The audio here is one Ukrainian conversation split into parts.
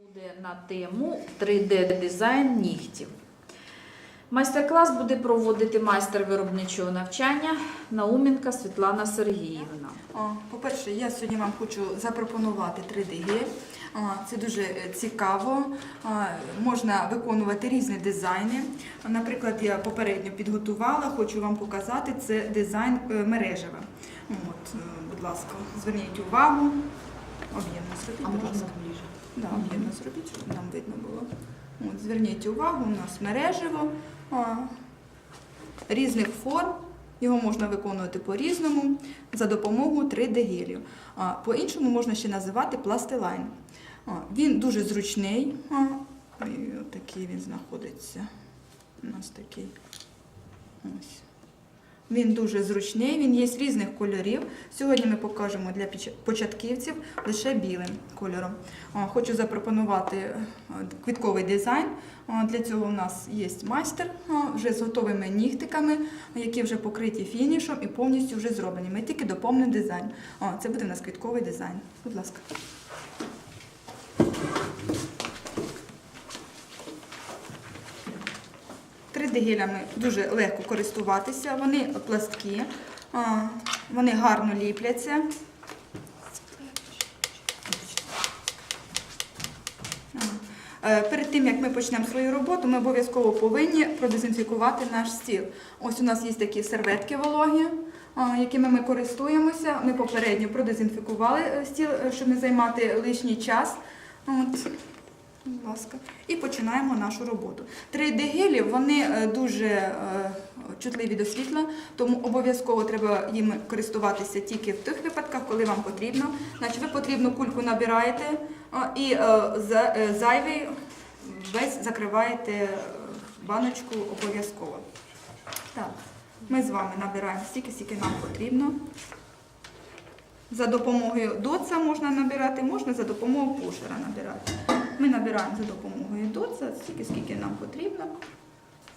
Буде на тему 3D-дизайн нігтів. Майстер-клас буде проводити майстер виробничого навчання Науменка Світлана Сергіївна. По-перше, я сьогодні вам хочу запропонувати 3D-гель. Це дуже е, цікаво. Можна виконувати різні дизайни. Наприклад, я попередньо підготувала, хочу вам показати це дизайн е, мережева. От, е, будь ласка, зверніть увагу. Об'ємно зробіть, будь ласка. Да, об'ємно зробіть, щоб нам видно було. От, зверніть увагу, у нас мережево а, різних форм. Його можна виконувати по-різному за допомогою 3D-гелів. А, По-іншому можна ще називати пластилайн. А, Він дуже зручний. А, і от такий він знаходиться. У нас такий. Ось. Він дуже зручний, він є різних кольорів. Сьогодні ми покажемо для початківців лише білим кольором. Хочу запропонувати е, квітковий дизайн. Для цього у нас є майстер вже з готовими нігтиками, які вже покриті фінішом і повністю вже зроблені. Ми тільки доповнимо дизайн. Це буде у нас квітковий дизайн. Будь ласка. Тридегелями дуже легко користуватися, вони пласткі, вони гарно ліпляться. Е, Перед тим як ми почнемо свою роботу, ми обов'язково повинні продезінфікувати наш стіл. Ось у нас є такі серветки вологі, якими ми користуємося. Ми попередньо продезінфікували е, стіл, е, щоб не займати лишній час. От. Будь ласка. І починаємо нашу роботу. 3D-гелі вони е, дуже е, чутливі до світла, тому обов'язково треба їм користуватися тільки в тих випадках, коли вам потрібно. Значить, ви потрібну кульку набираєте і е, за- зайвий весь закриваєте баночку обов'язково. Так, ми з вами набираємо стільки, скільки нам потрібно. За допомогою доца можна набирати, можна за допомогою пушера набирати. Ми набираємо за допомогою доца, стільки, скільки нам потрібно.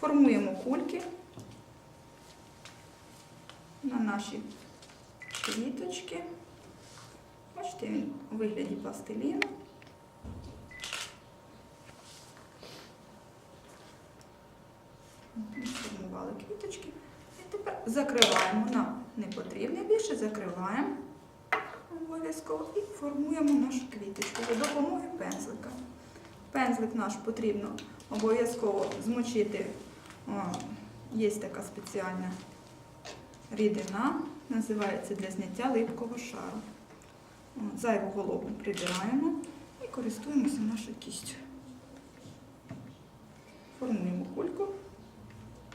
Формуємо кульки на наші квіточки. Бачите, він у вигляді пластиліну. Ми Сформували квіточки. І тепер закриваємо на непотрібне більше, закриваємо обов'язково і формуємо нашу квіточку за допомогою пензлика. Пензлик наш потрібно обов'язково змочити. О, Є така спеціальна рідина, називається для зняття липкого шару. О, Зайву голову прибираємо і користуємося нашою кістю. Формуємо кульку,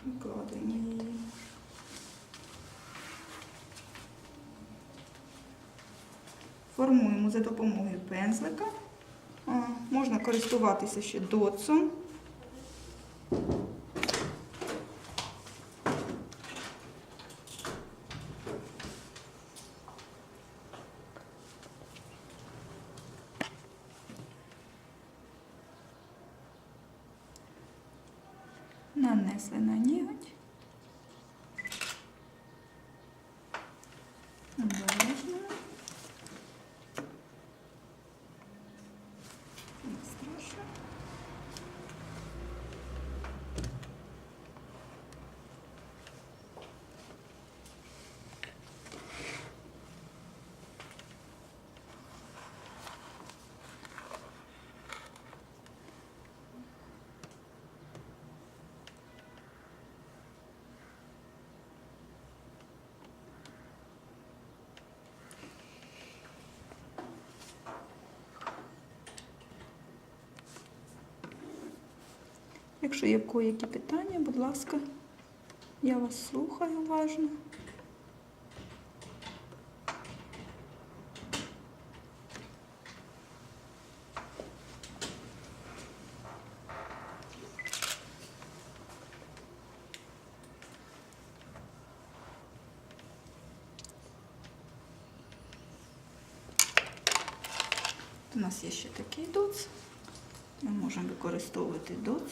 викладаємо її. Формуємо за допомогою пензлика. Можна користуватися ще доцом. Нанесли на ніготь. Обережно. Не страшно. Якщо є які питання, будь ласка, я вас слухаю уважно. У нас є ще такий доц. Ми можемо використовувати доц.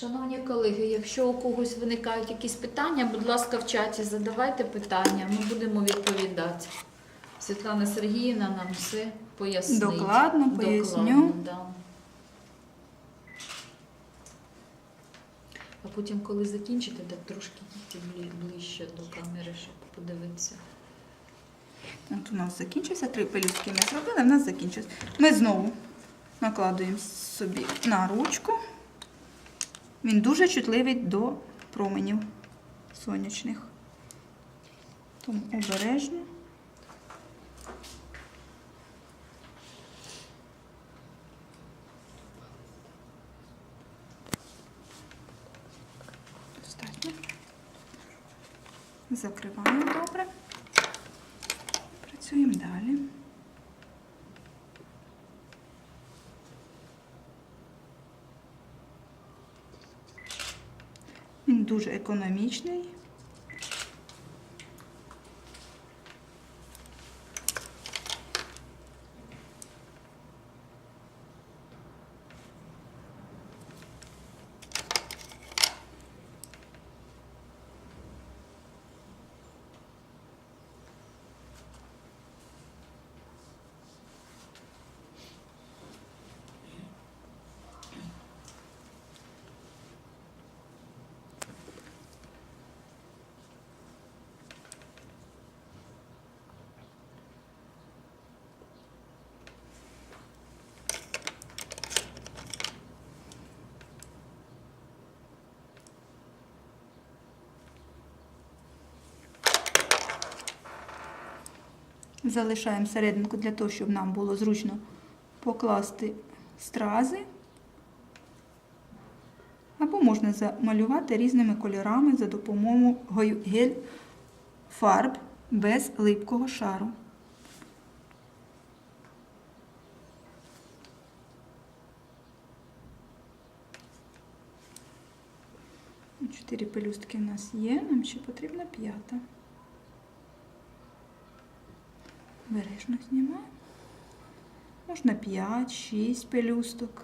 Шановні колеги, якщо у когось виникають якісь питання, будь ласка, в чаті задавайте питання, ми будемо відповідати. Світлана Сергіївна нам все пояснить. Докладно поясню. Докладно, да. А потім, коли закінчите, так трошки дійти ближче до камери, щоб подивитися. От у нас закінчився, три пелюстки ми зробили, в нас закінчився. Ми знову накладуємо собі на ручку. Він дуже чутливий до променів сонячних. Тому обережно. Достатньо. Закриваємо добре. Працюємо далі. Дуже економічний. Залишаємо серединку для того, щоб нам було зручно покласти стрази. Або можна замалювати різними кольорами за допомогою гель-фарб без липкого шару. Чотири пелюстки в нас є, нам ще потрібна п'ята. Бережно знімаємо. Можна 5-6 пелюсток.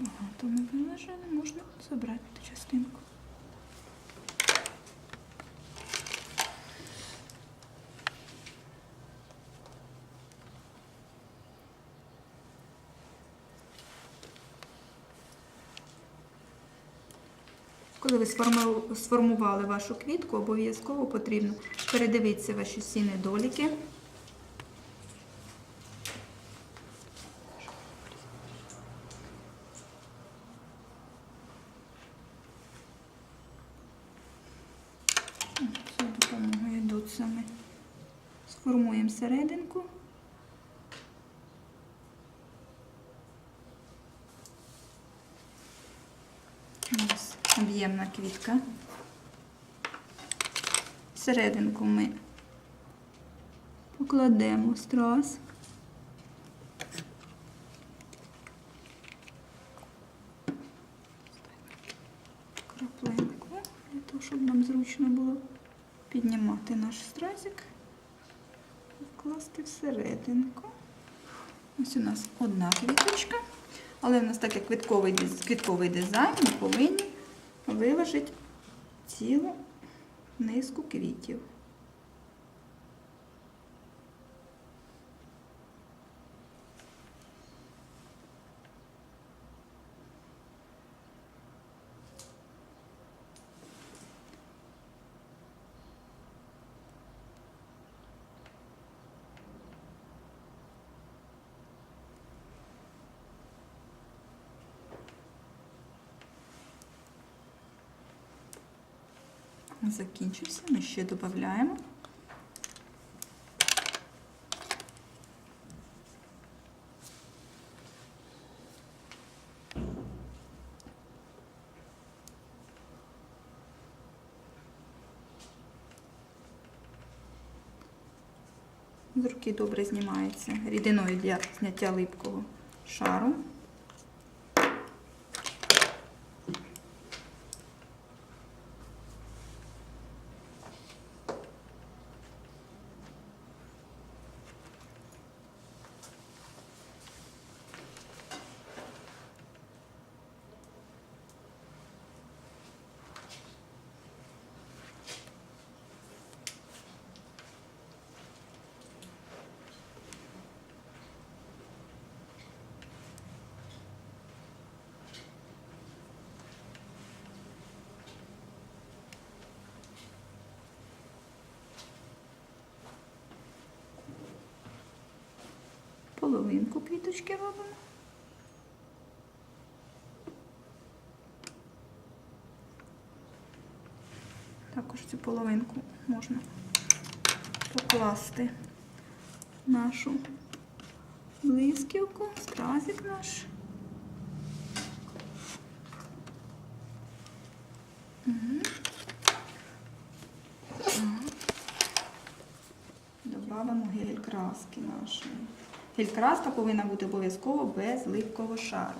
Багато ми виложили, можна забрати частинку. Коли ви сформували вашу квітку, обов'язково потрібно передивитися ваші всі недоліки. За допомогою доцями сформуємо серединку. Ось об'ємна квітка. Серединку ми покладемо страз. Крапленку, для того, щоб нам зручно було піднімати наш стразик і вкласти всерединку. Ось у нас одна квіточка, але у нас так як квітковий, квітковий дизайн, ми повинні виложити цілу низку квітів. закінчився, ми ще додаємо. З руки добре знімається рідиною для зняття липкого шару. Половинку квіточки робимо. Також цю половинку можна покласти нашу блисківку, стразик наш. Добавимо гель краски нашої. Гель повинна бути обов'язково без липкого шару.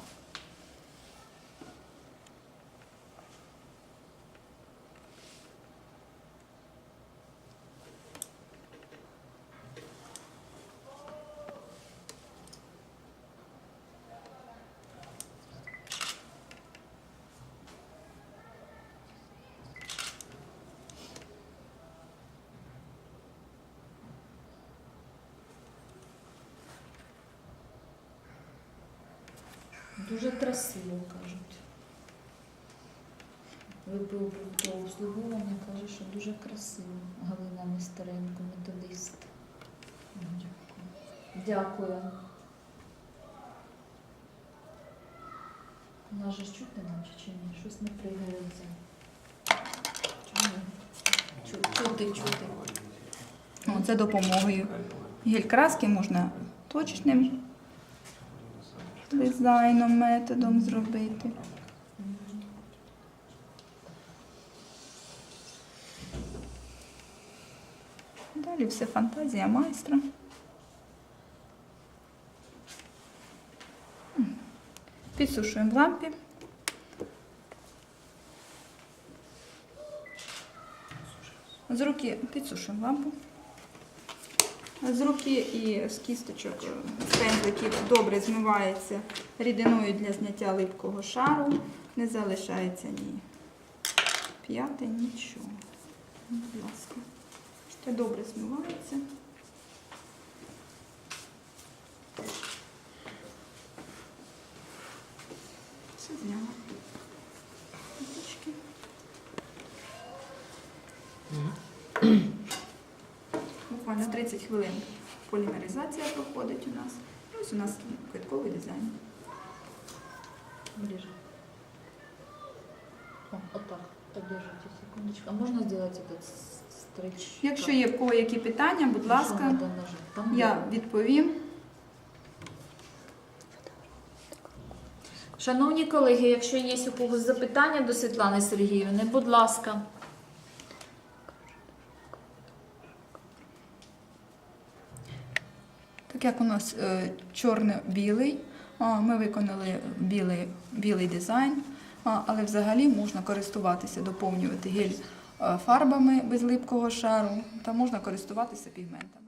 Дуже красиво кажуть. ВПО продуктового обслуговування каже, що дуже красиво. Галина Нестеренко, методист. Дякую. Нас же чути наче чи ні? Щось не пригається. Чому? Чути, чути. Ну, Це допомогою гель краски можна точечним дизайном, методом зробити. Далі все фантазія майстра. Підсушуємо в лампі. З руки підсушуємо лампу. З руки і з кісточок е, пензликів добре змивається рідиною для зняття липкого шару. Не залишається ні п'яти, нічого. Будь ласка. Ще добре змивається. Все зняла. Кісточки. Буквально 30 хвилин полімеризація проходить у нас. Ось у нас квитковий дизайн. Ближе. О, вот так. Подержите секундочку. А можно сделать этот стрич? Якщо є в кого які питання, будь ласка, я відповім. Шановні колеги, якщо є у когось запитання до Світлани Сергіївни, будь ласка. Так як у нас е, чорно-білий, ми виконали білий, білий дизайн, але взагалі можна користуватися, доповнювати гель е, фарбами без липкого шару та можна користуватися пігментами.